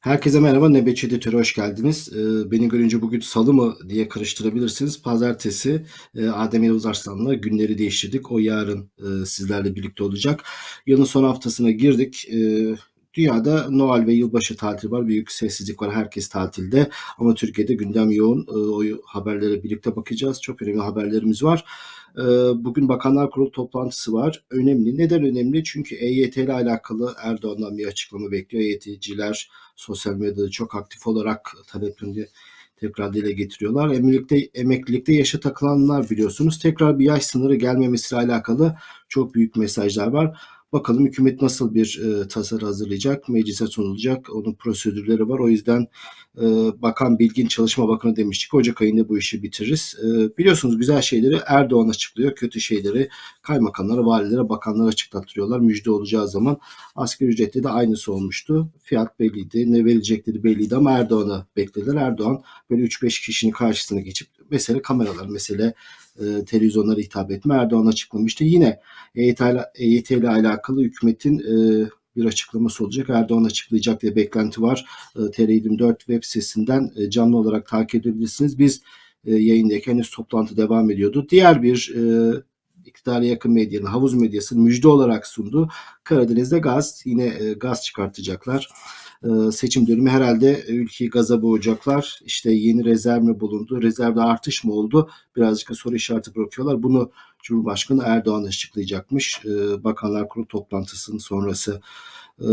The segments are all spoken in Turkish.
Herkese merhaba, Nöbetçi Editör'e hoş geldiniz. Ee, beni görünce bugün salı mı diye karıştırabilirsiniz. Pazartesi e, Adem Yavuz Arslan'la günleri değiştirdik. O yarın e, sizlerle birlikte olacak. Yılın son haftasına girdik. E, dünyada Noel ve yılbaşı tatili var. Büyük sessizlik var. Herkes tatilde. Ama Türkiye'de gündem yoğun. O haberlere birlikte bakacağız. Çok önemli haberlerimiz var. E, bugün Bakanlar Kurulu toplantısı var. Önemli. Neden önemli? Çünkü EYT ile alakalı Erdoğan'dan bir açıklama bekliyor. EYT'ciler sosyal medyada çok aktif olarak taleplerini tekrar dile getiriyorlar. Emeklilikte, emeklilikte yaşa takılanlar biliyorsunuz. Tekrar bir yaş sınırı gelmemesiyle alakalı çok büyük mesajlar var. Bakalım hükümet nasıl bir e, tasarı hazırlayacak, meclise sunulacak. Onun prosedürleri var. O yüzden e, Bakan Bilgin Çalışma Bakanı demiştik. Ocak ayında bu işi bitiririz. E, biliyorsunuz güzel şeyleri Erdoğan açıklıyor. Kötü şeyleri kaymakamlara, valilere, bakanlara açıklattırıyorlar. Müjde olacağı zaman asgari ücrette de aynısı olmuştu. Fiyat belliydi. Ne verecekleri belliydi ama Erdoğan'ı beklediler. Erdoğan böyle 3-5 kişinin karşısına geçip mesele kameralar, mesele e, televizyonlara hitap etme Erdoğan açıklamıştı. Yine EYT EYT ile alakalı hükümetin e, bir açıklaması olacak. Erdoğan açıklayacak diye beklenti var. E, TR24 web sitesinden e, canlı olarak takip edebilirsiniz. Biz e, yayındayken henüz toplantı devam ediyordu. Diğer bir e, iktidara yakın medyanın, havuz medyasının müjde olarak sundu. Karadeniz'de gaz, yine e, gaz çıkartacaklar. E, seçim dönemi herhalde ülkeyi gaza boğacaklar. İşte yeni rezerv mi bulundu? Rezervde artış mı oldu? Birazcık soru işareti bırakıyorlar. Bunu Cumhurbaşkanı Erdoğan açıklayacakmış. E, Bakanlar Kurulu toplantısının sonrası. E,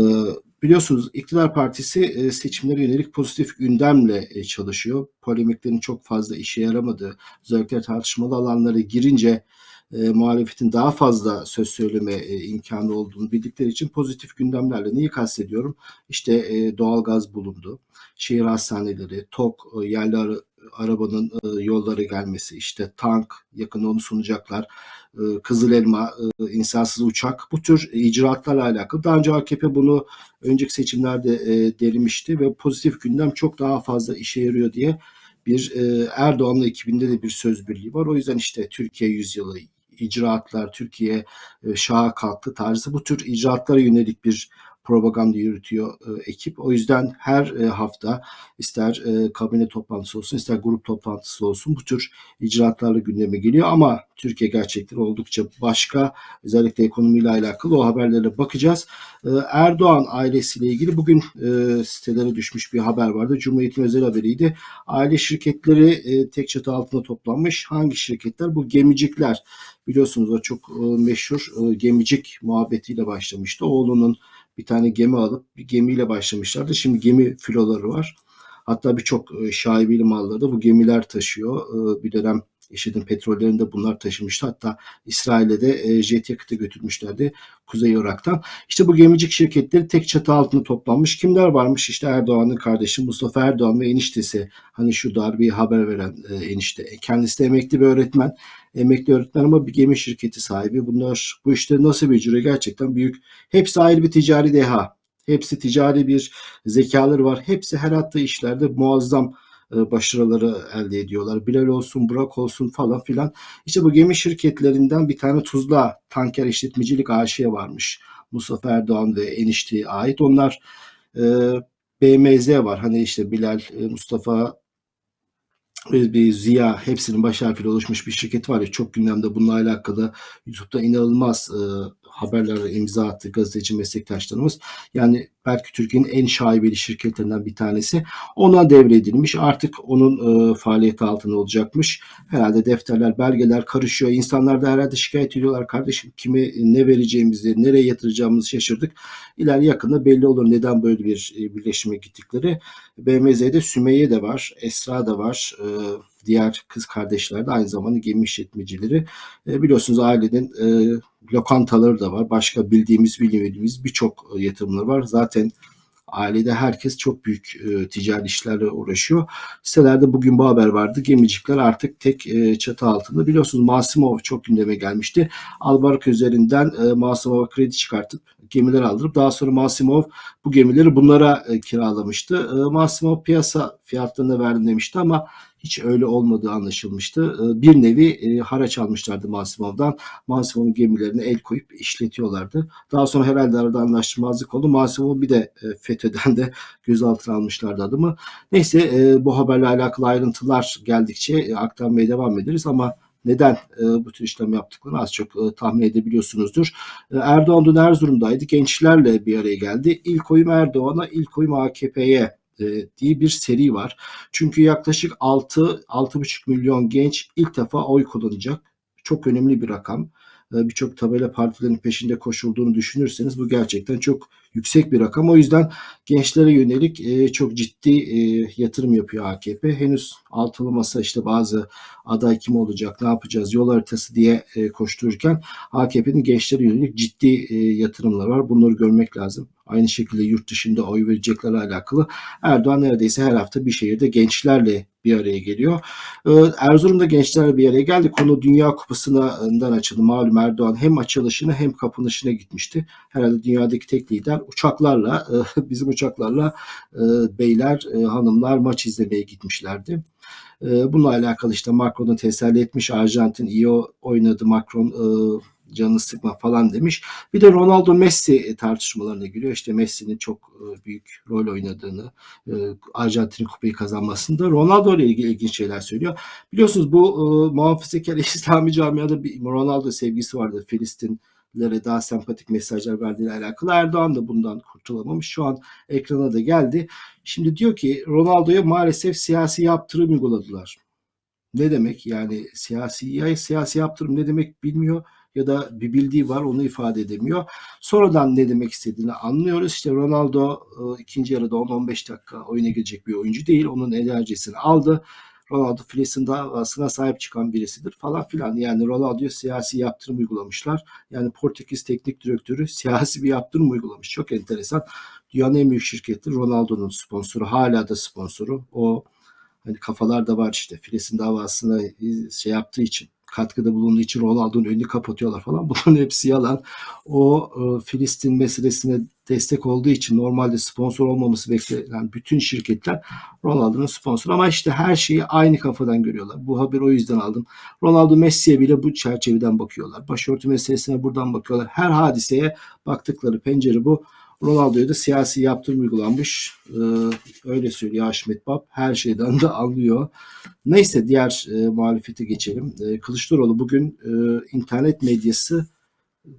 biliyorsunuz iktidar partisi e, seçimlere yönelik pozitif gündemle e, çalışıyor. Polemiklerin çok fazla işe yaramadığı, özellikle tartışmalı alanlara girince e, muhalefetin daha fazla söz söyleme e, imkanı olduğunu bildikleri için pozitif gündemlerle neyi kastediyorum? İşte e, doğalgaz bulundu, şehir hastaneleri, TOK, e, yerli ara, arabanın e, yollara gelmesi, işte tank, yakın onu sunacaklar, e, Kızıl Elma, e, insansız uçak bu tür icraatlarla alakalı. Daha önce AKP bunu önceki seçimlerde e, derimişti ve pozitif gündem çok daha fazla işe yarıyor diye bir e, Erdoğan'la ekibinde de bir söz birliği var. O yüzden işte Türkiye yüzyılı icraatlar, Türkiye e, şaha kalktı tarzı. Bu tür icraatlara yönelik bir propaganda yürütüyor e, ekip. O yüzden her e, hafta ister e, kabine toplantısı olsun ister grup toplantısı olsun bu tür icraatlarla gündeme geliyor ama Türkiye gerçekleri oldukça başka. Özellikle ekonomiyle alakalı o haberlere bakacağız. E, Erdoğan ailesiyle ilgili bugün e, sitelere düşmüş bir haber vardı. Cumhuriyet'in özel haberiydi. Aile şirketleri e, tek çatı altında toplanmış. Hangi şirketler? Bu gemicikler. Biliyorsunuz o çok e, meşhur e, gemicik muhabbetiyle başlamıştı. Oğlunun bir tane gemi alıp bir gemiyle başlamışlardı. Şimdi gemi filoları var. Hatta birçok e, şaibeli malları da bu gemiler taşıyor. E, bir dönem IŞİD'in petrollerini de bunlar taşımıştı. Hatta İsrail'e de e, jet yakıtı götürmüşlerdi Kuzey Irak'tan. İşte bu gemicik şirketleri tek çatı altında toplanmış. Kimler varmış? İşte Erdoğan'ın kardeşi Mustafa Erdoğan ve eniştesi. Hani şu darbeyi haber veren e, enişte. Kendisi de emekli bir öğretmen. Emekli öğretmen ama bir gemi şirketi sahibi. Bunlar bu işte nasıl beceriyor gerçekten büyük. Hepsi ayrı bir ticari deha. Hepsi ticari bir zekaları var. Hepsi her attığı işlerde muazzam e, başarıları elde ediyorlar. Bilal olsun, Burak olsun falan filan. İşte bu gemi şirketlerinden bir tane Tuzla Tanker İşletmecilik AŞ varmış. Mustafa Erdoğan ve enişteye ait. Onlar e, BMZ var. Hani işte Bilal, e, Mustafa bir Ziya hepsinin baş harfiyle oluşmuş bir şirket var ya çok gündemde bununla alakalı YouTube'da inanılmaz e, haberlere imza attı gazeteci meslektaşlarımız. Yani belki Türkiye'nin en şaibeli şirketlerinden bir tanesi. Ona devredilmiş. Artık onun e, faaliyeti altında olacakmış. Herhalde defterler, belgeler karışıyor. İnsanlar da herhalde şikayet ediyorlar. Kardeşim kime ne vereceğimizi, nereye yatıracağımızı şaşırdık. İler yakında belli olur neden böyle bir e, birleşime gittikleri. BMZ'de Sümeyye de var, Esra da var. E, diğer kız kardeşler de aynı zamanda gemi işletmecileri. E, biliyorsunuz ailenin e, lokantaları da var. Başka bildiğimiz bilmediğimiz birçok e, yatırımlar var. Zaten ailede herkes çok büyük e, ticari işlerle uğraşıyor. Sitelerde bugün bu haber vardı. Gemicikler artık tek e, çatı altında. Biliyorsunuz Masimov çok gündeme gelmişti. Albark üzerinden e, Masimov'a kredi çıkartıp gemiler aldırıp daha sonra Masimov bu gemileri bunlara e, kiralamıştı. E, Masimov piyasa fiyatlarını verdim demişti ama hiç öyle olmadığı anlaşılmıştı. E, bir nevi e, haraç almışlardı Masimov'dan. Masimov'un gemilerine el koyup işletiyorlardı. Daha sonra herhalde arada anlaşmazlık oldu. Masimov bir de e, FETÖ'den de gözaltına almışlardı adımı. Neyse e, bu haberle alakalı ayrıntılar geldikçe aktarmaya devam ederiz ama neden e, bu tür işlem yaptıklarını az çok e, tahmin edebiliyorsunuzdur. E, Erdoğan dün Erzurum'daydı. Gençlerle bir araya geldi. İlk oyum Erdoğan'a, ilk oyum AKP'ye diye bir seri var. Çünkü yaklaşık 6 6,5 milyon genç ilk defa oy kullanacak. Çok önemli bir rakam. E, Birçok tabela partilerin peşinde koşulduğunu düşünürseniz bu gerçekten çok yüksek bir rakam. O yüzden gençlere yönelik e, çok ciddi e, yatırım yapıyor AKP. Henüz altılı masa işte bazı aday kim olacak, ne yapacağız, yol haritası diye e, koştururken AKP'nin gençlere yönelik ciddi e, yatırımları var. Bunları görmek lazım. Aynı şekilde yurt dışında oy vereceklerle alakalı Erdoğan neredeyse her hafta bir şehirde gençlerle bir araya geliyor. Ee, Erzurum'da gençlerle bir araya geldi. Konu Dünya Kupası'ndan açıldı. Malum Erdoğan hem açılışına hem kapanışına gitmişti. Herhalde dünyadaki tek lider uçaklarla, e, bizim uçaklarla e, beyler, e, hanımlar maç izlemeye gitmişlerdi. Bununla alakalı işte Macron'u teselli etmiş. Arjantin iyi oynadı. Macron canını sıkma falan demiş. Bir de Ronaldo Messi tartışmalarına giriyor. İşte Messi'nin çok e, büyük rol oynadığını, e, Arjantin kupayı kazanmasında Ronaldo ile ilgili ilginç şeyler söylüyor. Biliyorsunuz bu e, muhafazakar İslami camiada bir Ronaldo sevgisi vardı. Filistinlere daha sempatik mesajlar verdiğiyle alakalı. Erdoğan da bundan kurtulamamış. Şu an ekrana da geldi. Şimdi diyor ki Ronaldo'ya maalesef siyasi yaptırım uyguladılar. Ne demek? Yani siyasi ya siyasi yaptırım ne demek bilmiyor ya da bir bildiği var onu ifade edemiyor. Sonradan ne demek istediğini anlıyoruz. İşte Ronaldo e, ikinci yarıda 10-15 dakika oyuna girecek bir oyuncu değil. Onun enerjisini aldı. Ronaldo Filistin davasına sahip çıkan birisidir falan filan. Yani Ronaldo'ya siyasi yaptırım uygulamışlar. Yani Portekiz teknik direktörü siyasi bir yaptırım uygulamış. Çok enteresan. Dünyanın en büyük şirketi Ronaldo'nun sponsoru. Hala da sponsoru. O hani kafalar da var işte Filistin davasına şey yaptığı için katkıda bulunduğu için Ronaldo'nun önünü kapatıyorlar falan. Bunların hepsi yalan. O e, Filistin meselesine destek olduğu için normalde sponsor olmaması beklenen bütün şirketler Ronaldo'nun sponsoru ama işte her şeyi aynı kafadan görüyorlar. Bu haberi o yüzden aldım. Ronaldo Messi'ye bile bu çerçeveden bakıyorlar. Başörtü meselesine buradan bakıyorlar. Her hadiseye baktıkları pencere bu. Ronaldo'ya da siyasi yaptırım uygulanmış. Ee, öyle söylüyor Haşmet Bab. Her şeyden de anlıyor. Neyse diğer e, muhalefete geçelim. E, Kılıçdaroğlu bugün e, internet medyası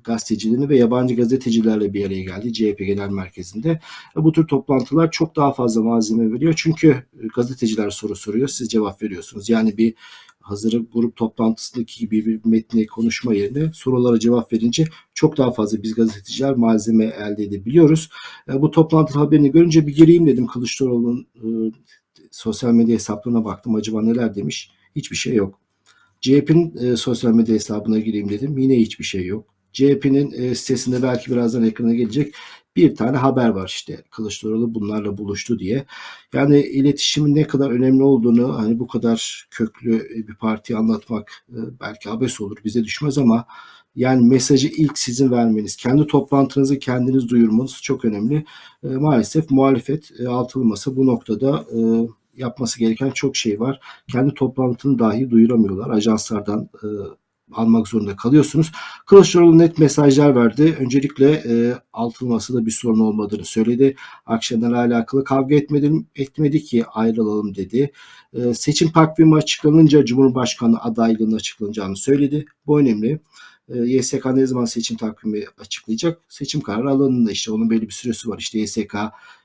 gazetecilerini ve yabancı gazetecilerle bir araya geldi CHP Genel Merkezi'nde. E, bu tür toplantılar çok daha fazla malzeme veriyor. Çünkü e, gazeteciler soru soruyor, siz cevap veriyorsunuz. Yani bir hazır grup toplantısındaki gibi bir metni konuşma yerine sorulara cevap verince çok daha fazla biz gazeteciler malzeme elde edebiliyoruz. E, bu toplantı haberini görünce bir gireyim dedim Kılıçdaroğlu'nun e, sosyal medya hesaplarına baktım acaba neler demiş. Hiçbir şey yok. CHP'nin e, sosyal medya hesabına gireyim dedim. Yine hiçbir şey yok. CHP'nin sitesinde belki birazdan ekrana gelecek bir tane haber var işte Kılıçdaroğlu bunlarla buluştu diye. Yani iletişimin ne kadar önemli olduğunu hani bu kadar köklü bir partiyi anlatmak e, belki abes olur bize düşmez ama yani mesajı ilk sizin vermeniz, kendi toplantınızı kendiniz duyurmanız çok önemli. E, maalesef muhalefet e, bu noktada e, yapması gereken çok şey var. Kendi toplantını dahi duyuramıyorlar. Ajanslardan almak zorunda kalıyorsunuz. Kılıçdaroğlu net mesajlar verdi. Öncelikle e, altılı masada bir sorun olmadığını söyledi. Akşener'le alakalı kavga etmedim, etmedi ki ayrılalım dedi. E, seçim takvimi açıklanınca Cumhurbaşkanı adaylığını açıklanacağını söyledi. Bu önemli. E, YSK ne zaman seçim takvimi açıklayacak? Seçim kararı alanında işte onun belli bir süresi var. İşte YSK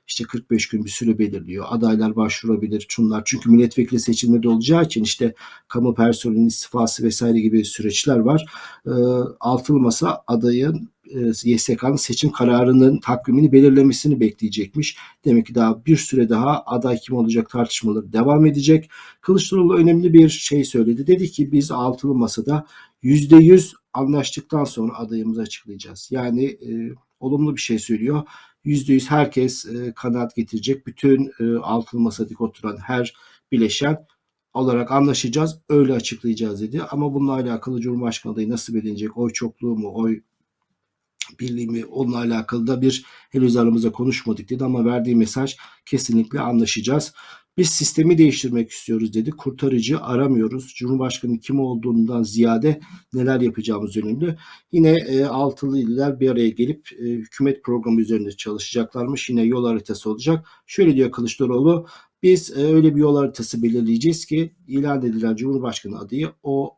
işte 45 gün bir süre belirliyor. Adaylar başvurabilir, şunlar. Çünkü milletvekili seçimleri olacağı için işte kamu personelinin istifası vesaire gibi süreçler var. E, altılı masa adayın e, YSK'nın seçim kararının takvimini belirlemesini bekleyecekmiş. Demek ki daha bir süre daha aday kim olacak tartışmaları devam edecek. Kılıçdaroğlu önemli bir şey söyledi. Dedi ki biz altılı masada %100 anlaştıktan sonra adayımızı açıklayacağız. Yani e, olumlu bir şey söylüyor. %100 herkes e, kanaat getirecek. Bütün e, altılı masadaki oturan her bileşen olarak anlaşacağız. Öyle açıklayacağız dedi. Ama bununla alakalı Cumhurbaşkanı adayı nasıl belirlenecek? Oy çokluğu mu? Oy birliği mi? Onunla alakalı da bir henüz aramızda konuşmadık dedi ama verdiği mesaj kesinlikle anlaşacağız. Biz sistemi değiştirmek istiyoruz dedi. Kurtarıcı aramıyoruz. Cumhurbaşkanı kim olduğundan ziyade neler yapacağımız önemli. Yine e, altılı iller bir araya gelip e, hükümet programı üzerinde çalışacaklarmış. Yine yol haritası olacak. Şöyle diyor Kılıçdaroğlu. Biz e, öyle bir yol haritası belirleyeceğiz ki ilan edilen Cumhurbaşkanı adayı o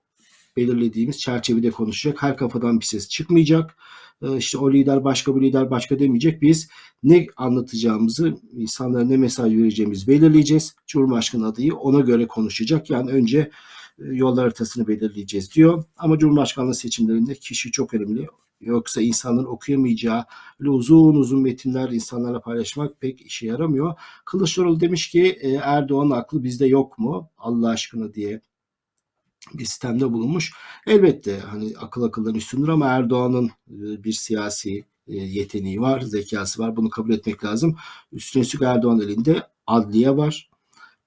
belirlediğimiz çerçevede konuşacak. Her kafadan bir ses çıkmayacak. E, işte o lider başka bu lider başka demeyecek. Biz ne anlatacağımızı, insanlara ne mesaj vereceğimizi belirleyeceğiz. Cumhurbaşkanı adayı ona göre konuşacak. Yani önce e, yol haritasını belirleyeceğiz diyor. Ama Cumhurbaşkanlığı seçimlerinde kişi çok önemli. Yoksa insanların okuyamayacağı öyle uzun uzun metinler insanlarla paylaşmak pek işe yaramıyor. Kılıçdaroğlu demiş ki e, Erdoğan aklı bizde yok mu Allah aşkına diye bir sistemde bulunmuş. Elbette hani akıl akıldan üstündür ama Erdoğan'ın e, bir siyasi e, yeteneği var, zekası var. Bunu kabul etmek lazım. Üstüne üstlük Erdoğan elinde adliye var,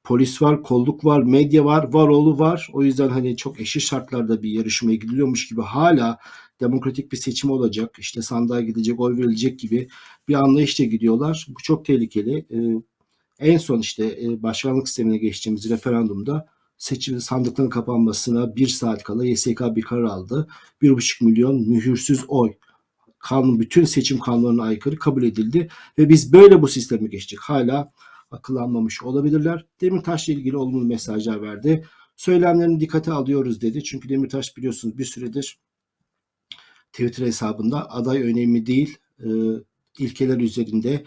polis var, kolluk var, medya var, varoğlu var. O yüzden hani çok eşit şartlarda bir yarışmaya gidiliyormuş gibi hala demokratik bir seçim olacak, işte sandığa gidecek, oy verilecek gibi bir anlayışla gidiyorlar. Bu çok tehlikeli. E, en son işte başkanlık sistemine geçtiğimiz referandumda seçim sandıkların kapanmasına bir saat kala YSK bir karar aldı. 1,5 milyon mühürsüz oy kanun bütün seçim kanunlarına aykırı kabul edildi ve biz böyle bu sisteme geçtik. Hala akıllanmamış olabilirler. Demirtaş'la ilgili olumlu mesajlar verdi. Söylemlerini dikkate alıyoruz dedi. Çünkü Demirtaş biliyorsunuz bir süredir Twitter hesabında aday önemli değil, ilkeler üzerinde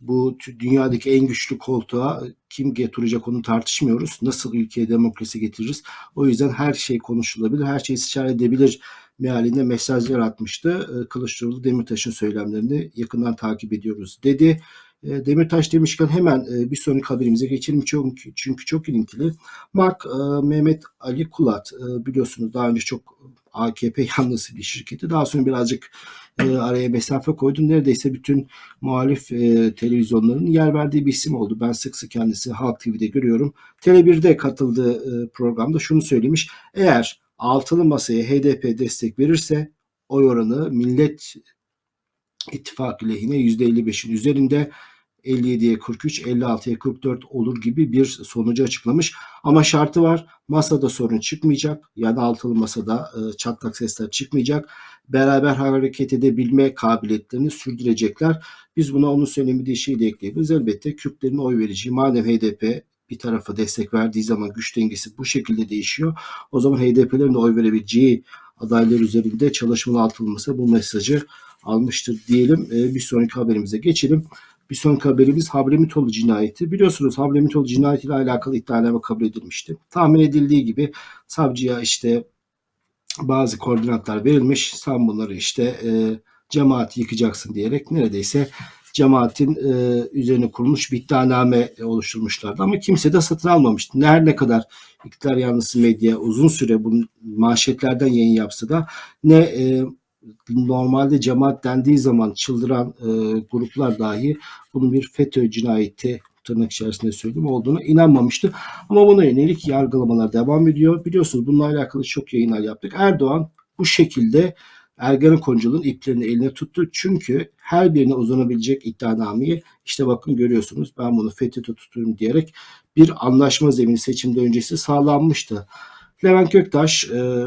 bu dünyadaki en güçlü koltuğa kim getirecek onu tartışmıyoruz. Nasıl ülkeye demokrasi getiririz? O yüzden her şey konuşulabilir, her şey istişare edebilir mealinde mesajlar atmıştı. Ee, Kılıçdaroğlu Demirtaş'ın söylemlerini yakından takip ediyoruz dedi. Ee, Demirtaş demişken hemen e, bir sonraki haberimize geçelim çünkü, çünkü çok ilintili. Mark e, Mehmet Ali Kulat e, biliyorsunuz daha önce çok AKP yanlısı bir şirketi. Daha sonra birazcık e, araya mesafe koydu. Neredeyse bütün muhalif e, televizyonların yer verdiği bir isim oldu. Ben sık sık kendisi Halk TV'de görüyorum. Tele1'de katıldığı e, programda şunu söylemiş. Eğer altılı masaya HDP destek verirse oy oranı Millet İttifakı lehine %55'in üzerinde 57'ye 43, 56'ya 44 olur gibi bir sonucu açıklamış. Ama şartı var. Masada sorun çıkmayacak. Yani altılı masada e, çatlak sesler çıkmayacak. Beraber hareket edebilme kabiliyetlerini sürdürecekler. Biz buna onun söylemediği şeyi de ekleyebiliriz. Elbette Kürtlerin oy vereceği madem HDP bir tarafa destek verdiği zaman güç dengesi bu şekilde değişiyor. O zaman HDP'lerin de oy verebileceği adaylar üzerinde çalışmalı atılması bu mesajı almıştır diyelim. E, bir sonraki haberimize geçelim. Bir sonraki haberimiz Hablemitoğlu cinayeti. Biliyorsunuz Hablemitoğlu cinayetiyle alakalı iddianame kabul edilmişti. Tahmin edildiği gibi savcıya işte bazı koordinatlar verilmiş. Sen bunları işte e, cemaati yıkacaksın diyerek neredeyse cemaatin e, üzerine kurulmuş bir iddianame oluşturmuşlardı. Ama kimse de satın almamıştı. Her ne kadar iktidar yanlısı medya uzun süre bunu manşetlerden yayın yapsa da ne e, normalde cemaat dendiği zaman çıldıran e, gruplar dahi bunun bir FETÖ cinayeti tırnak içerisinde söyleyeyim olduğunu inanmamıştı. Ama buna yönelik yargılamalar devam ediyor. Biliyorsunuz bununla alakalı çok yayınlar yaptık. Erdoğan bu şekilde Ergenekoncu'nun iplerini eline tuttu. Çünkü her birine uzanabilecek iddianameyi işte bakın görüyorsunuz ben bunu FETÖ'de tutuyorum diyerek bir anlaşma zemini seçimde öncesi sağlanmıştı. Levent Göktaş e,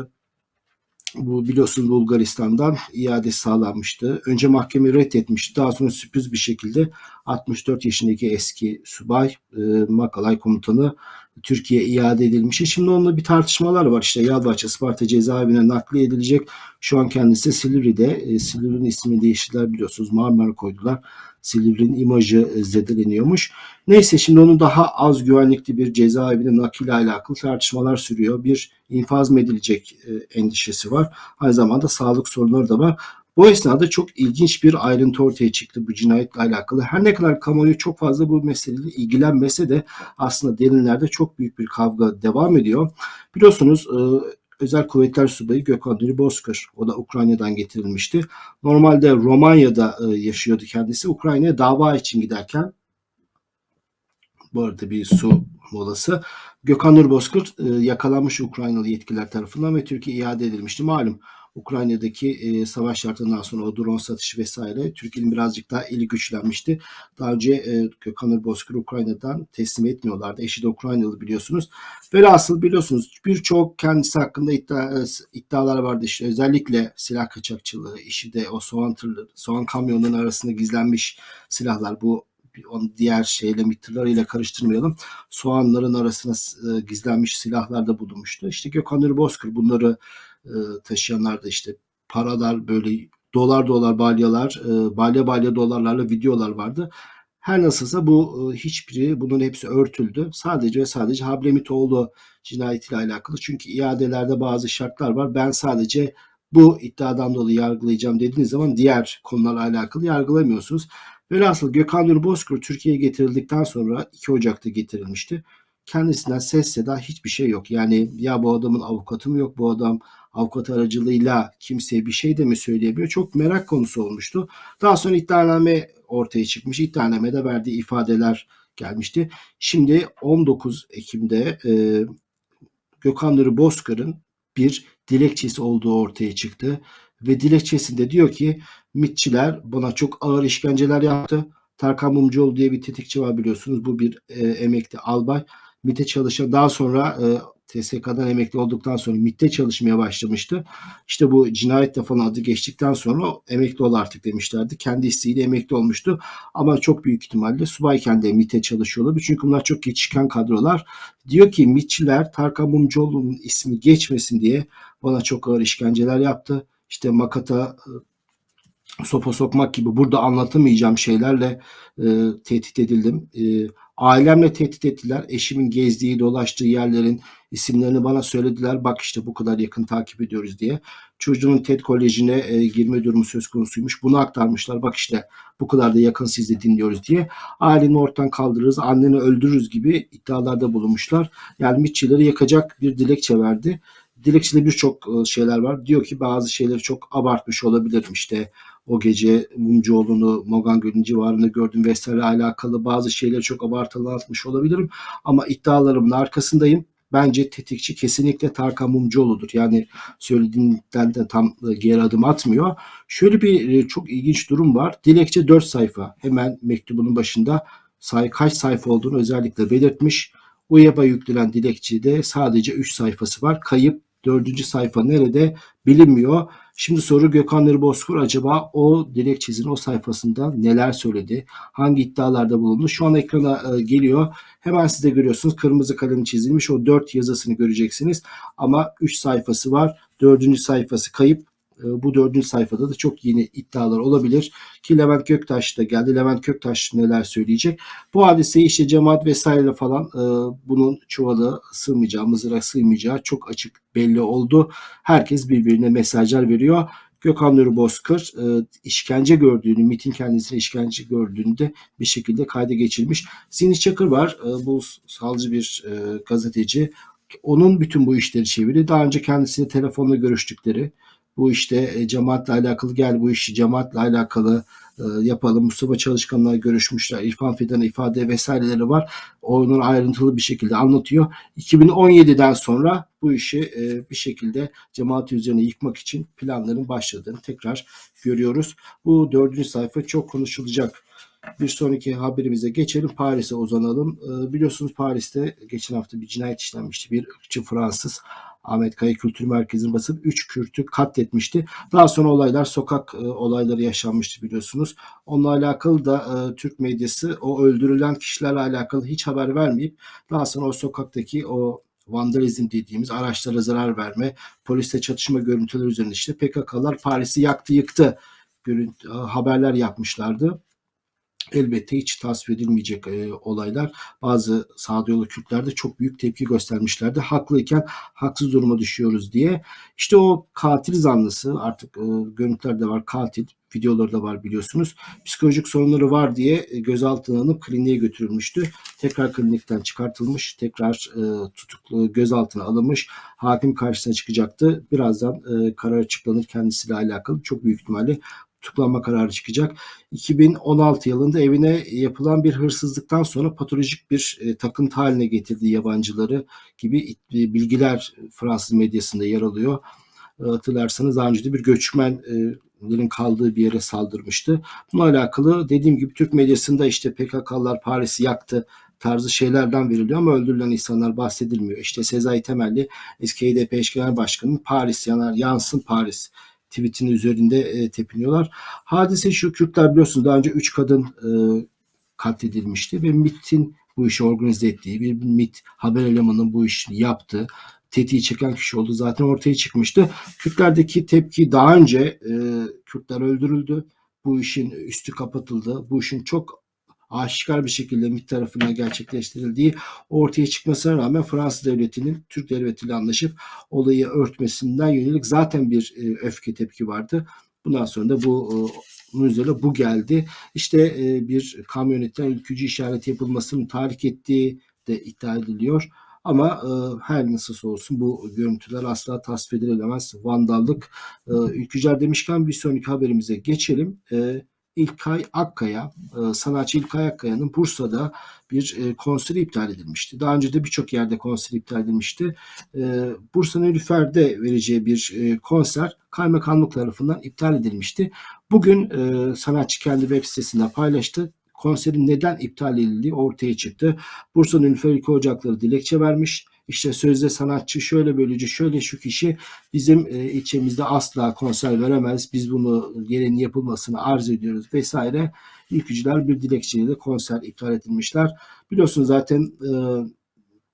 bu biliyorsun Bulgaristan'dan iade sağlanmıştı. Önce mahkeme reddetmişti. Daha sonra sürpriz bir şekilde 64 yaşındaki eski subay e, Makalay komutanı Türkiye iade edilmiş. Şimdi onunla bir tartışmalar var. İşte Yalvaç Isparta cezaevine nakliye edilecek. Şu an kendisi Silivri'de. E, Silivri'nin ismini değiştirdiler biliyorsunuz. Marmara koydular. Silivri'nin imajı e, zedeleniyormuş. Neyse şimdi onun daha az güvenlikli bir cezaevine nakil alakalı tartışmalar sürüyor. Bir infaz mı edilecek e, endişesi var. Aynı zamanda sağlık sorunları da var. Bu esnada çok ilginç bir ayrıntı ortaya çıktı bu cinayetle alakalı. Her ne kadar kamuoyu çok fazla bu meseleyle ilgilenmese de aslında derinlerde çok büyük bir kavga devam ediyor. Biliyorsunuz e, Özel Kuvvetler Subayı Gökhan Nuri Bozkır. O da Ukrayna'dan getirilmişti. Normalde Romanya'da e, yaşıyordu kendisi. Ukrayna'ya dava için giderken bu arada bir su molası. Gökhan Nuri Bozkır e, yakalanmış Ukraynalı yetkililer tarafından ve Türkiye iade edilmişti. Malum Ukrayna'daki e, savaşlardan sonra o drone satışı vesaire Türkiye'nin birazcık daha eli güçlenmişti. Daha önce e, Gökhan Bozkır Ukrayna'dan teslim etmiyorlardı. Eşi de Ukraynalı biliyorsunuz. Velhasıl biliyorsunuz birçok kendisi hakkında iddia, iddialar vardı. İşte özellikle silah kaçakçılığı, işi de o soğan tırları, soğan kamyonunun arasında gizlenmiş silahlar. Bu onu diğer şeyle MİT karıştırmayalım. Soğanların arasına e, gizlenmiş silahlar da bulunmuştu. İşte Gökhan Bozkır bunları e, taşıyanlar da işte paralar böyle dolar dolar balyalar, e, balya balya dolarlarla videolar vardı. Her nasılsa bu e, hiçbiri bunun hepsi örtüldü. Sadece ve sadece Hablemitoğlu cinayetiyle alakalı. Çünkü iadelerde bazı şartlar var. Ben sadece bu iddiadan dolayı yargılayacağım dediğiniz zaman diğer konularla alakalı yargılamıyorsunuz. Velhasıl Gökhan Nur Bozkır Türkiye'ye getirildikten sonra 2 Ocak'ta getirilmişti. Kendisinden ses seda hiçbir şey yok. Yani ya bu adamın avukatı mı yok bu adam avukat aracılığıyla kimseye bir şey de mi söyleyemiyor? Çok merak konusu olmuştu. Daha sonra iddianame ortaya çıkmış. İddianamede verdiği ifadeler gelmişti. Şimdi 19 Ekim'de e, Gökhan Nuri Bozkır'ın bir dilekçesi olduğu ortaya çıktı. Ve dilekçesinde diyor ki MİTçiler bana çok ağır işkenceler yaptı. Tarkan Mumcuoğlu diye bir tetikçi var biliyorsunuz. Bu bir e, emekli albay. MİT'e çalışan daha sonra e, TSK'dan emekli olduktan sonra MİT'te çalışmaya başlamıştı. İşte bu cinayette falan adı geçtikten sonra emekli ol artık demişlerdi. Kendi isteğiyle emekli olmuştu. Ama çok büyük ihtimalle subayken de MİT'e çalışıyorlar. Çünkü bunlar çok geçişken kadrolar. Diyor ki MİTçiler Tarkan Mumcuoğlu'nun ismi geçmesin diye bana çok ağır işkenceler yaptı. İşte makata sopa sokmak gibi burada anlatamayacağım şeylerle e, tehdit edildim. E, ailemle tehdit ettiler. Eşimin gezdiği, dolaştığı yerlerin isimlerini bana söylediler. Bak işte bu kadar yakın takip ediyoruz diye. Çocuğunun TED Koleji'ne e, girme durumu söz konusuymuş. Bunu aktarmışlar. Bak işte bu kadar da yakın siz dinliyoruz diye. Aileni ortadan kaldırırız, anneni öldürürüz gibi iddialarda bulunmuşlar. Yani mitçileri yakacak bir dilekçe verdi. Dilekçede birçok e, şeyler var. Diyor ki bazı şeyleri çok abartmış olabilirim. İşte o gece Mumcuoğlu'nu Mogan Gölü'nün civarında gördüm vesaire alakalı bazı şeyleri çok abartılı atmış olabilirim. Ama iddialarımın arkasındayım. Bence tetikçi kesinlikle Tarkan Mumcuoğlu'dur. Yani söylediğinden de tam e, geri adım atmıyor. Şöyle bir e, çok ilginç durum var. Dilekçe 4 sayfa. Hemen mektubunun başında say kaç sayfa olduğunu özellikle belirtmiş. UYAP'a yüklenen dilekçede sadece 3 sayfası var. Kayıp Dördüncü sayfa nerede bilinmiyor. Şimdi soru Gökhan Nuri Bozkır acaba o dilekçesinin o sayfasında neler söyledi? Hangi iddialarda bulundu? Şu an ekrana e, geliyor. Hemen siz de görüyorsunuz. Kırmızı kalem çizilmiş. O dört yazısını göreceksiniz. Ama üç sayfası var. Dördüncü sayfası kayıp. E, bu dördüncü sayfada da çok yeni iddialar olabilir. Ki Levent Göktaş da geldi. Levent Göktaş neler söyleyecek? Bu hadiseyi işte cemaat vesaire falan e, bunun çuvalı sığmayacağı, mızıra sığmayacağı çok açık belli oldu. Herkes birbirine mesajlar veriyor. Gökhan Nuri Bozkır e, işkence gördüğünü, MIT'in kendisine işkence gördüğünü de bir şekilde kayda geçirmiş. Zihni Çakır var. E, bu salcı bir gazeteci. Onun bütün bu işleri çeviri. Daha önce kendisiyle telefonla görüştükleri, bu işte e, cemaatle alakalı gel bu işi cemaatle alakalı e, yapalım. Mustafa Çalışkan'la görüşmüşler. İrfan Fidan'ın ifade vesaireleri var. Onun ayrıntılı bir şekilde anlatıyor. 2017'den sonra bu işi e, bir şekilde cemaat üzerine yıkmak için planların başladığını tekrar görüyoruz. Bu dördüncü sayfa çok konuşulacak. Bir sonraki haberimize geçelim. Paris'e uzanalım. Biliyorsunuz Paris'te geçen hafta bir cinayet işlenmişti. Bir ırkçı Fransız Ahmet Kaya Kültür Merkezi'nin basıp 3 Kürt'ü katletmişti. Daha sonra olaylar sokak e, olayları yaşanmıştı biliyorsunuz. Onunla alakalı da e, Türk medyası o öldürülen kişilerle alakalı hiç haber vermeyip daha sonra o sokaktaki o vandalizm dediğimiz araçlara zarar verme, poliste çatışma görüntüleri üzerinde işte PKK'lar Paris'i yaktı yıktı görüntü, haberler yapmışlardı elbette hiç tasvip edilmeyecek e, olaylar. Bazı sağduyulu Kürtler de çok büyük tepki göstermişlerdi. Haklıyken haksız duruma düşüyoruz diye. İşte o katil zanlısı artık e, görüntüler de var katil videoları da var biliyorsunuz. Psikolojik sorunları var diye e, gözaltına alınıp kliniğe götürülmüştü. Tekrar klinikten çıkartılmış, tekrar e, tutuklu gözaltına alınmış. Hakim karşısına çıkacaktı. Birazdan e, karar açıklanır kendisiyle alakalı. Çok büyük ihtimalle tutuklanma kararı çıkacak. 2016 yılında evine yapılan bir hırsızlıktan sonra patolojik bir e, takıntı haline getirdiği yabancıları gibi bilgiler Fransız medyasında yer alıyor. E, hatırlarsanız daha önce de bir göçmenlerin kaldığı bir yere saldırmıştı. Bununla alakalı dediğim gibi Türk medyasında işte PKK'lar Paris'i yaktı tarzı şeylerden veriliyor ama öldürülen insanlar bahsedilmiyor. İşte Sezai Temelli eski HDP eş genel başkanı Paris yanar yansın Paris tweetinin üzerinde e, tepiniyorlar. Hadise şu Kürtler biliyorsunuz daha önce 3 kadın e, katledilmişti ve MIT'in bu işi organize ettiği bir MIT haber elemanının bu işi yaptığı tetiği çeken kişi oldu zaten ortaya çıkmıştı. Kürtlerdeki tepki daha önce e, Kürtler öldürüldü. Bu işin üstü kapatıldı. Bu işin çok aşikar bir şekilde MİT tarafından gerçekleştirildiği ortaya çıkmasına rağmen Fransız devletinin Türk devletiyle anlaşıp olayı örtmesinden yönelik zaten bir e, öfke tepki vardı. Bundan sonra da bu e, bunun üzerine bu geldi. İşte e, bir kamyonetten ülkücü işareti yapılmasının tahrik ettiği de iddia ediliyor. Ama e, her nasıl olsun bu görüntüler asla tasvip edilemez. Vandallık. E, ülkücüler demişken bir sonraki haberimize geçelim. E, İlkay Akkaya, e, sanatçı İlkay Akkaya'nın Bursa'da bir e, konseri iptal edilmişti. Daha önce de birçok yerde konser iptal edilmişti. E, Bursa Nilüfer'de vereceği bir konser kaymakamlık tarafından iptal edilmişti. Bugün sanatçı kendi web sitesinde paylaştı konserin neden iptal edildiği ortaya çıktı. Bursa Nilüfer İlk Ocakları dilekçe vermiş. İşte sözde sanatçı şöyle böylece şöyle şu kişi bizim e, ilçemizde asla konser veremez. Biz bunu gereğini yapılmasını arz ediyoruz vesaire. Ülkücüler bir dilekçeyle konser iptal edilmişler. Biliyorsunuz zaten e,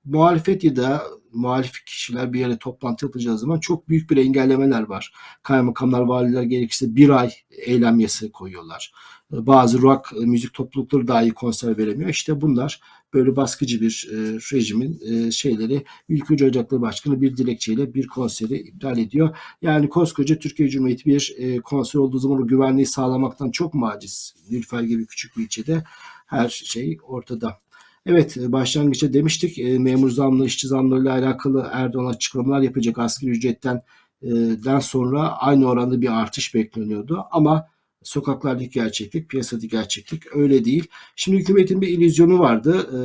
muhalefet ya da muhalif kişiler bir yere toplantı yapacağı zaman çok büyük bir engellemeler var. Kaymakamlar, valiler gerekirse bir ay eylem yası koyuyorlar. Bazı rock müzik toplulukları dahi konser veremiyor. İşte bunlar böyle baskıcı bir e, rejimin e, şeyleri Ülkücü Ocakları Başkanı bir dilekçeyle bir konseri iptal ediyor. Yani koskoca Türkiye Cumhuriyeti bir e, konser olduğu zaman o güvenliği sağlamaktan çok mu aciz? Nilüfer gibi küçük bir ilçede her şey ortada. Evet başlangıçta demiştik e, memur zamlı, işçi zamlarıyla alakalı Erdoğan açıklamalar yapacak asgari ücretten e, den sonra aynı oranda bir artış bekleniyordu. Ama sokaklardaki gerçeklik, piyasadaki gerçeklik öyle değil. Şimdi hükümetin bir illüzyonu vardı. E,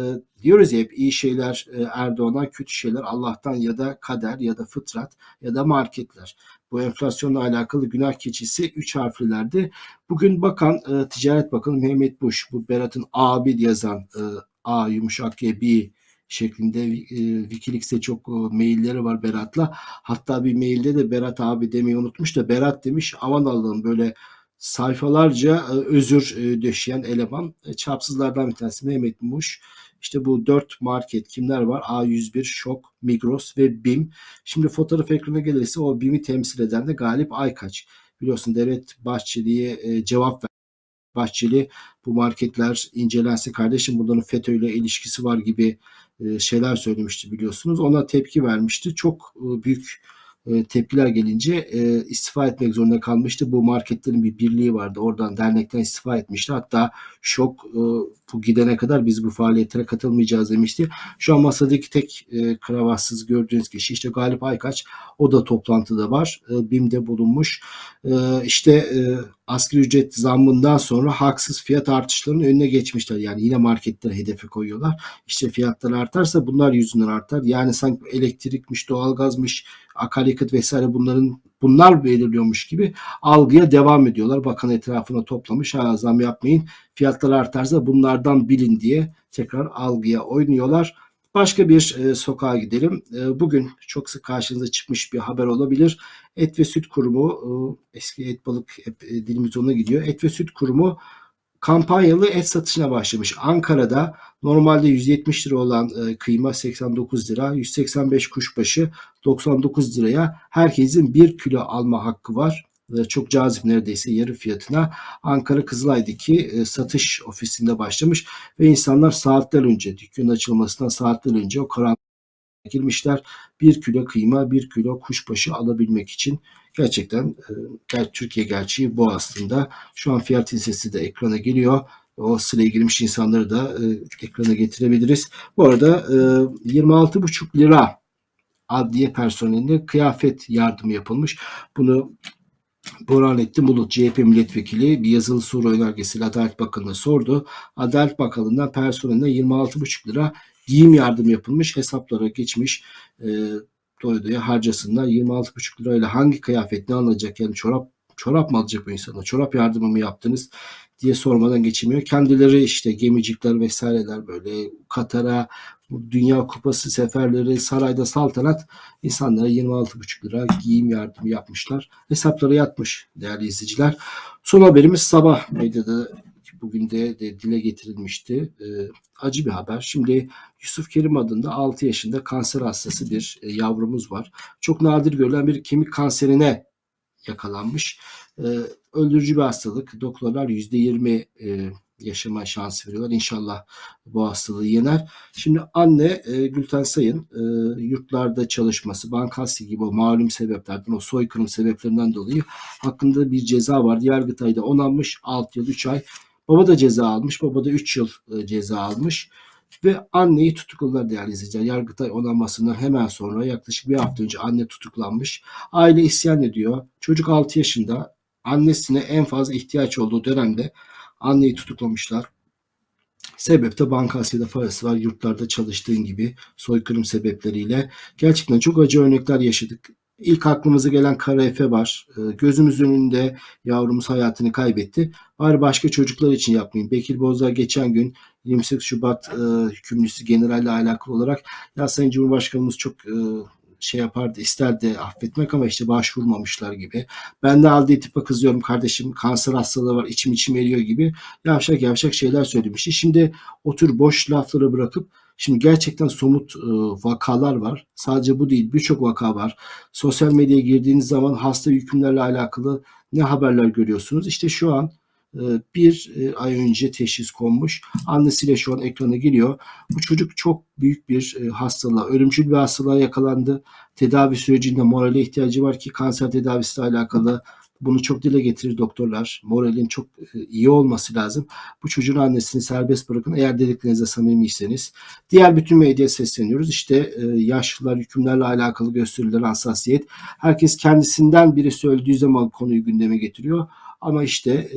diyoruz ya hep iyi şeyler e, Erdoğan'dan, kötü şeyler Allah'tan ya da kader ya da fıtrat ya da marketler. Bu enflasyonla alakalı günah keçisi 3 harflilerdi. Bugün bakan, Ticaret Bakanı Mehmet Buş, bu Berat'ın abi yazan A yumuşak G B şeklinde e, Wikileaks'te çok e, mailleri var Berat'la. Hatta bir mailde de Berat abi demeyi unutmuş da Berat demiş aman Allah'ım böyle sayfalarca e, özür e, döşeyen eleman. E, çapsızlardan bir tanesi Mehmet Muş. İşte bu dört market kimler var? A101, Şok, Migros ve BİM. Şimdi fotoğraf ekrana gelirse o BİM'i temsil eden de Galip Aykaç. Biliyorsun Devlet Bahçeli'ye e, cevap ver. Bahçeli bu marketler incelense kardeşim bunların FETÖ ile ilişkisi var gibi e, şeyler söylemişti biliyorsunuz. Ona tepki vermişti. Çok e, büyük e, tepkiler gelince istifa etmek zorunda kalmıştı. Bu marketlerin bir birliği vardı. Oradan dernekten istifa etmişti. Hatta şok bu gidene kadar biz bu faaliyetlere katılmayacağız demişti. Şu an masadaki tek e, kravatsız gördüğünüz kişi işte Galip Aykaç. O da toplantıda var. E, BİM'de bulunmuş. E, işte e, asgari ücret zammından sonra haksız fiyat artışlarının önüne geçmişler. Yani yine marketlere hedefe koyuyorlar. İşte fiyatlar artarsa bunlar yüzünden artar. Yani sanki elektrikmiş, doğalgazmış, akaryakıt vesaire bunların bunlar belirliyormuş gibi algıya devam ediyorlar. Bakan etrafına toplamış ha zam yapmayın fiyatlar artarsa bunlardan bilin diye tekrar algıya oynuyorlar. Başka bir e, sokağa gidelim. E, bugün çok sık karşınıza çıkmış bir haber olabilir. Et ve Süt Kurumu, e, eski et balık e, dilimiz ona gidiyor. Et ve Süt Kurumu kampanyalı et satışına başlamış. Ankara'da normalde 170 lira olan e, kıyma 89 lira, 185 kuşbaşı 99 liraya herkesin 1 kilo alma hakkı var. E, çok cazip neredeyse yarı fiyatına Ankara Kızılay'daki e, satış ofisinde başlamış ve insanlar saatler önce dükkanın açılmasından saatler önce o karanlık girmişler. Bir kilo kıyma, bir kilo kuşbaşı alabilmek için gerçekten e, Türkiye gerçeği bu aslında. Şu an fiyat listesi de ekrana geliyor. O sıraya girmiş insanları da e, ekrana getirebiliriz. Bu arada e, 26,5 lira adliye personeline kıyafet yardımı yapılmış. Bunu Burhanettin Bulut CHP milletvekili bir yazılı soru önergesiyle Adalet Bakanı'na sordu. Adalet Bakanlığı'ndan personeline 26,5 lira giyim yardım yapılmış hesaplara geçmiş. E, doya doya harcasınlar. 26,5 lirayla hangi kıyafet ne alacak yani çorap çorap mı alacak bu insanlar? Çorap yardımı mı yaptınız diye sormadan geçemiyor. Kendileri işte gemicikler vesaireler böyle Katar'a Dünya Kupası seferleri sarayda saltanat insanlara 26,5 lira giyim yardımı yapmışlar. Hesapları yatmış değerli izleyiciler. Son haberimiz sabah medyada bugün de, de dile getirilmişti. Ee, acı bir haber. Şimdi Yusuf Kerim adında 6 yaşında kanser hastası bir e, yavrumuz var. Çok nadir görülen bir kemik kanserine yakalanmış. Ee, öldürücü bir hastalık. Doktorlar %20 e, yaşama şansı veriyorlar. İnşallah bu hastalığı yener. Şimdi anne e, Gülten Sayın e, yurtlarda çalışması, bankasya gibi o malum sebeplerden, o soykırım sebeplerinden dolayı hakkında bir ceza vardı. Yargıtay'da onanmış 6 yıl 3 ay. Baba da ceza almış. Baba da 3 yıl e, ceza almış. Ve anneyi tutukladılar değerli izleyiciler. Yargıtay onanmasından hemen sonra yaklaşık bir hafta önce anne tutuklanmış. Aile isyan ediyor. Çocuk 6 yaşında. Annesine en fazla ihtiyaç olduğu dönemde anneyi tutuklamışlar. Sebep de Bankasya'da parası var. Yurtlarda çalıştığın gibi soykırım sebepleriyle. Gerçekten çok acı örnekler yaşadık. İlk aklımıza gelen Kara Efe var. Ee, Gözümüz önünde yavrumuz hayatını kaybetti. Bari başka çocuklar için yapmayın. Bekir Bozdağ geçen gün 28 Şubat e, hükümlüsü generalle alakalı olarak ya Sayın Cumhurbaşkanımız çok e, şey yapardı isterdi affetmek ama işte başvurmamışlar gibi. Ben de Aldi Tıp'a kızıyorum kardeşim kanser hastalığı var içim içim eriyor gibi yavşak yavşak şeyler söylemişti. Şimdi o tür boş lafları bırakıp Şimdi gerçekten somut e, vakalar var. Sadece bu değil birçok vaka var. Sosyal medyaya girdiğiniz zaman hasta hükümlerle alakalı ne haberler görüyorsunuz? İşte şu an e, bir e, ay önce teşhis konmuş. Annesiyle şu an ekrana geliyor. Bu çocuk çok büyük bir e, hastalığa, ölümcül bir hastalığa yakalandı. Tedavi sürecinde morale ihtiyacı var ki kanser tedavisiyle alakalı bunu çok dile getirir doktorlar. Moralin çok iyi olması lazım. Bu çocuğun annesini serbest bırakın eğer dediklerinize samimiyseniz. Diğer bütün medyaya sesleniyoruz. İşte yaşlılar hükümlerle alakalı gösterilen hassasiyet. Herkes kendisinden biri söylediği zaman konuyu gündeme getiriyor. Ama işte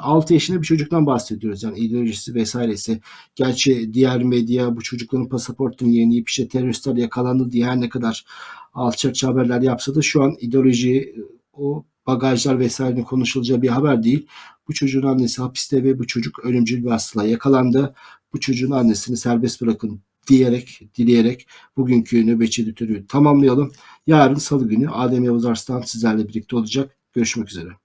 6 yaşında bir çocuktan bahsediyoruz. Yani ideolojisi vesairesi. Gerçi diğer medya bu çocukların pasaportunu yenileyip işte teröristler yakalandı diye her ne kadar alçakça haberler yapsa da şu an ideoloji o bagajlar vesaire konuşulacağı bir haber değil. Bu çocuğun annesi hapiste ve bu çocuk ölümcül bir hastalığa yakalandı. Bu çocuğun annesini serbest bırakın diyerek, dileyerek bugünkü nöbetçi editörü tamamlayalım. Yarın salı günü Adem Yavuz Arslan sizlerle birlikte olacak. Görüşmek üzere.